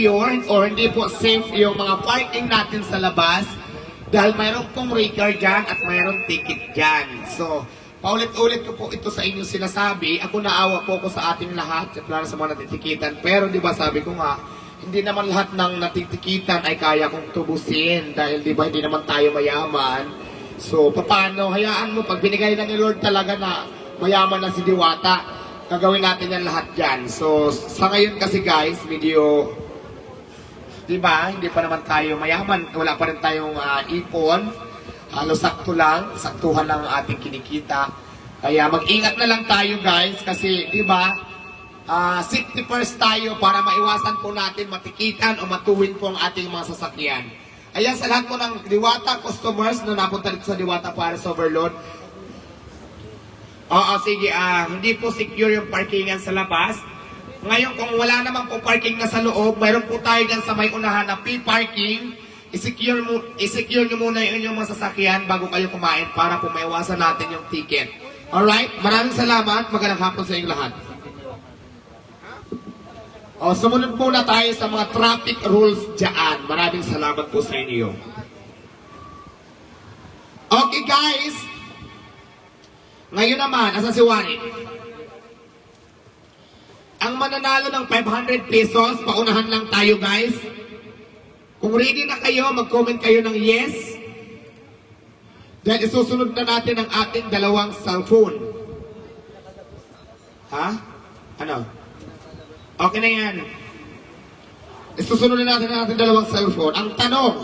secure or hindi po safe yung mga parking natin sa labas dahil mayroon pong record dyan at mayroon ticket dyan. So, paulit-ulit ko po ito sa inyo sinasabi. Ako naawa po ko sa ating lahat, at lalo sa mga natitikitan. Pero di ba sabi ko nga, hindi naman lahat ng natitikitan ay kaya kong tubusin dahil di ba hindi naman tayo mayaman. So, paano? Hayaan mo, pag binigay na ni Lord talaga na mayaman na si Diwata, gagawin natin yan lahat dyan. So, sa ngayon kasi guys, medyo, di ba, hindi pa naman tayo mayaman, wala pa rin tayong ah, ipon, halos sakto lang, saktuhan lang ang ating kinikita. Kaya mag-ingat na lang tayo guys, kasi di ba, ah, safety first tayo para maiwasan po natin matikitan o matuwin po ang ating mga sasakyan. Ayan sa lahat po ng Diwata customers na napunta dito sa Diwata Paris Overload, Oo, sige. ah hindi po secure yung parkingan sa labas. Ngayon, kung wala naman po parking na sa loob, mayroon po tayo dyan sa may unahan na P-parking. I-secure, mo, i-secure nyo muna yung inyong mga sasakyan bago kayo kumain para po maiwasan natin yung ticket. Alright? Maraming salamat. Magandang hapon sa inyong lahat. O, sumunod muna tayo sa mga traffic rules dyan. Maraming salamat po sa inyo. Okay, guys. Ngayon naman, asa si Wari? Ang mananalo ng 500 pesos, paunahan lang tayo guys. Kung ready na kayo, mag-comment kayo ng yes. Dahil isusunod na natin ang ating dalawang cellphone. Ha? Ano? Okay na yan. Isusunod na natin ang ating dalawang cellphone. Ang tanong,